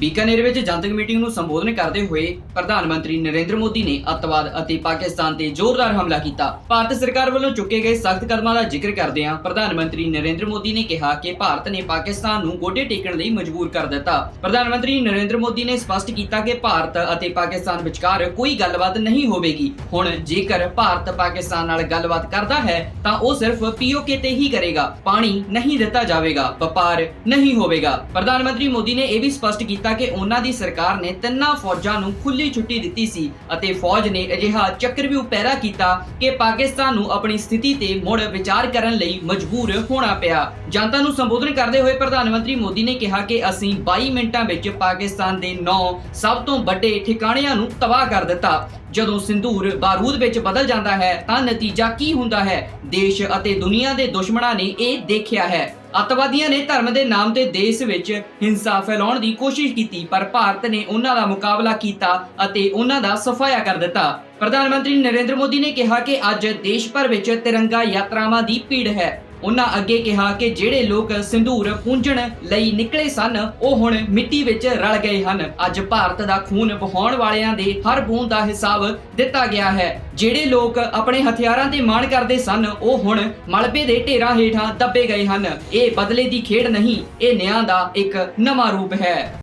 ਬੀਕਾਨੇਰ ਵਿੱਚ ਜਨਤਕ ਮੀਟਿੰਗ ਨੂੰ ਸੰਬੋਧਨ ਕਰਦੇ ਹੋਏ ਪ੍ਰਧਾਨ ਮੰਤਰੀ ਨਰਿੰਦਰ ਮੋਦੀ ਨੇ ਅੱਤਵਾਦ ਅਤੇ ਪਾਕਿਸਤਾਨ ਤੇ ਜ਼ੋਰਦਾਰ ਹਮਲਾ ਕੀਤਾ। ਭਾਰਤ ਸਰਕਾਰ ਵੱਲੋਂ ਚੁੱਕੇ ਗਏ ਸਖਤ ਕਦਮਾਂ ਦਾ ਜ਼ਿਕਰ ਕਰਦਿਆਂ ਪ੍ਰਧਾਨ ਮੰਤਰੀ ਨਰਿੰਦਰ ਮੋਦੀ ਨੇ ਕਿਹਾ ਕਿ ਭਾਰਤ ਨੇ ਪਾਕਿਸਤਾਨ ਨੂੰ ਗੋਡੇ ਟੇਕਣ ਲਈ ਮਜਬੂਰ ਕਰ ਦਿੱਤਾ। ਪ੍ਰਧਾਨ ਮੰਤਰੀ ਨਰਿੰਦਰ ਮੋਦੀ ਨੇ ਸਪਸ਼ਟ ਕੀਤਾ ਕਿ ਭਾਰਤ ਅਤੇ ਪਾਕਿਸਤਾਨ ਵਿਚਕਾਰ ਕੋਈ ਗੱਲਬਾਤ ਨਹੀਂ ਹੋਵੇਗੀ। ਹੁਣ ਜੇਕਰ ਭਾਰਤ ਪਾਕਿਸਤਾਨ ਨਾਲ ਗੱਲਬਾਤ ਕਰਦਾ ਹੈ, ਤਾਂ ਉਹ ਸਿਰਫ ਪੀਓਕੇ ਤੇ ਹੀ ਕਰੇਗਾ। ਪਾਣੀ ਨਹੀਂ ਦਿੱਤਾ ਜਾਵੇਗਾ, ਵਪਾਰ ਨਹੀਂ ਹੋਵੇਗਾ। ਪ੍ਰਧਾਨ ਮੰਤਰੀ ਮੋਦੀ ਨੇ ਇਹ ਵੀ ਸਪਸ਼ਟ ਕੀਤਾ ਕਿ ਉਹਨਾਂ ਦੀ ਸਰਕਾਰ ਨੇ ਤਿੰਨਾਂ ਫੌਜਾਂ ਨੂੰ ਖੁੱਲੀ ਛੁੱਟੀ ਦਿੱਤੀ ਸੀ ਅਤੇ ਫੌਜ ਨੇ ਅਜਿਹਾ ਚੱਕਰਵਿਊਹ ਪੈਰਾ ਕੀਤਾ ਕਿ ਪਾਕਿਸਤਾਨ ਨੂੰ ਆਪਣੀ ਸਥਿਤੀ ਤੇ ਮੁੜ ਵਿਚਾਰ ਕਰਨ ਲਈ ਮਜਬੂਰ ਹੋਣਾ ਪਿਆ। ਜਨਤਾ ਨੂੰ ਸੰਬੋਧਨ ਕਰਦੇ ਹੋਏ ਪ੍ਰਧਾਨ ਮੰਤਰੀ ਮੋਦੀ ਨੇ ਕਿਹਾ ਕਿ ਅਸੀਂ 22 ਮਿੰਟਾਂ ਵਿੱਚ ਪਾਕਿਸਤਾਨ ਦੇ 9 ਸਭ ਤੋਂ ਵੱਡੇ ਠਿਕਾਣਿਆਂ ਨੂੰ ਤਬਾਹ ਕਰ ਦਿੱਤਾ। ਜਦੋਂ ਸਿੰਦੂਰ ਬਾਰੂਦ ਵਿੱਚ ਬਦਲ ਜਾਂਦਾ ਹੈ ਤਾਂ ਨਤੀਜਾ ਕੀ ਹੁੰਦਾ ਹੈ? ਦੇਸ਼ ਅਤੇ ਦੁਨੀਆ ਦੇ ਦੁਸ਼ਮਣਾਂ ਨੇ ਇਹ ਦੇਖਿਆ ਹੈ। ਅੱਤਵਾਦੀਆਂ ਨੇ ਧਰਮ ਦੇ ਨਾਮ ਤੇ ਦੇਸ਼ ਵਿੱਚ ਹਿੰਸਾ ਫੈਲਾਉਣ ਦੀ ਕੋਸ਼ਿਸ਼ ਕੀਤੀ, ਪਰ ਭਾਰਤ ਨੇ ਉਹਨਾਂ ਦਾ ਮੁਕਾਬਲਾ ਕੀਤਾ ਅਤੇ ਉਹਨਾਂ ਦਾ ਸਫਾਇਆ ਕਰ ਦਿੱਤਾ। ਪ੍ਰਧਾਨ ਮੰਤਰੀ ਨਰਿੰਦਰ ਮੋਦੀ ਨੇ ਕਿਹਾ ਕਿ ਅੱਜ ਦੇਸ਼ ਭਰ ਵਿੱਚ ਤਿਰੰਗਾ ਯਾਤਰਾਵਾਂ ਦੀ ਭੀੜ ਹੈ। ਉਹਨਾਂ ਅੱਗੇ ਕਿਹਾ ਕਿ ਜਿਹੜੇ ਲੋਕ ਸਿੰਧੂਰ ਪੂੰਝਣ ਲਈ ਨਿਕਲੇ ਸਨ, ਉਹ ਹੁਣ ਮਿੱਟੀ ਵਿੱਚ ਰਲ ਗਏ ਹਨ। ਅੱਜ ਭਾਰਤ ਦਾ ਖੂਨ ਵਹਾਉਣ ਵਾਲਿਆਂ ਦੇ ਹਰ ਬੂੰਦ ਦਾ ਹਿਸਾਬ ਦਿੱਤਾ ਗਿਆ ਹੈ। ਜਿਹੜੇ ਲੋਕ ਆਪਣੇ ਹਥਿਆਰਾਂ ਤੇ ਮਾਣ ਕਰਦੇ ਸਨ, ਉਹ ਹੁਣ ਮਲਬੇ ਦੇ ਢੇਰਾਂ ਹੇਠਾਂ ਦੱਬੇ ਗਏ ਹਨ। ਇਹ ਬਦਲੇ ਦੀ ਖੇਡ ਨਹੀਂ, ਇਹ ਨਿਆਂ ਦਾ ਇੱਕ ਨਵਾਂ ਰੂਪ ਹੈ।